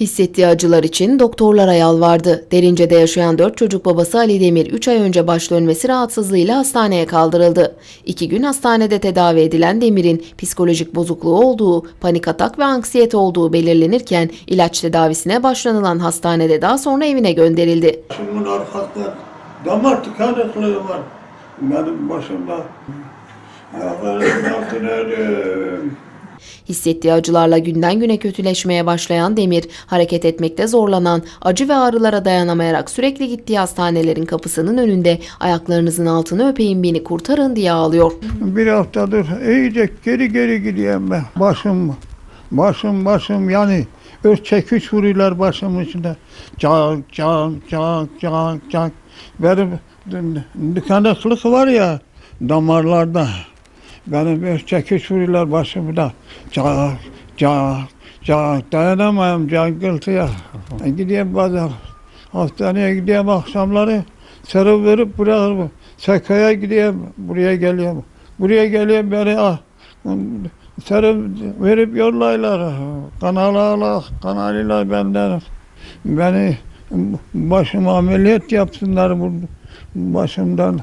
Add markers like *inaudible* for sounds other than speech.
Hissettiği acılar için doktorlara yalvardı. Derince'de yaşayan 4 çocuk babası Ali Demir 3 ay önce baş dönmesi rahatsızlığıyla hastaneye kaldırıldı. 2 gün hastanede tedavi edilen Demir'in psikolojik bozukluğu olduğu, panik atak ve anksiyete olduğu belirlenirken ilaç tedavisine başlanılan hastanede daha sonra evine gönderildi. Başımın arkasında damar tıkanıklığı var. Benim başımda. Ayaklarımın altına. Hissettiği acılarla günden güne kötüleşmeye başlayan Demir, hareket etmekte zorlanan, acı ve ağrılara dayanamayarak sürekli gittiği hastanelerin kapısının önünde ayaklarınızın altını öpeyim beni kurtarın diye ağlıyor. Bir haftadır iyice geri geri gidiyorum ben. Başım, başım, başım yani öz çekiç vuruyorlar başımın içinde. Cak, cak, cak, cak, cak. Benim tıkanıklık var ya damarlarda. Benim öz çekiç vuruyorlar başımda. Cak, cak, cak. Dayanamıyorum cangıltıya. *laughs* Gidiyorum bazen hastaneye gidiyorum akşamları. Sarı verip bırakırım. Sekaya gidiyorum, buraya geliyorum. Buraya geliyorum beni ah, sarı verip yollaylar. Kanala kanalıyla benden beni başıma ameliyat yapsınlar bu başımdan.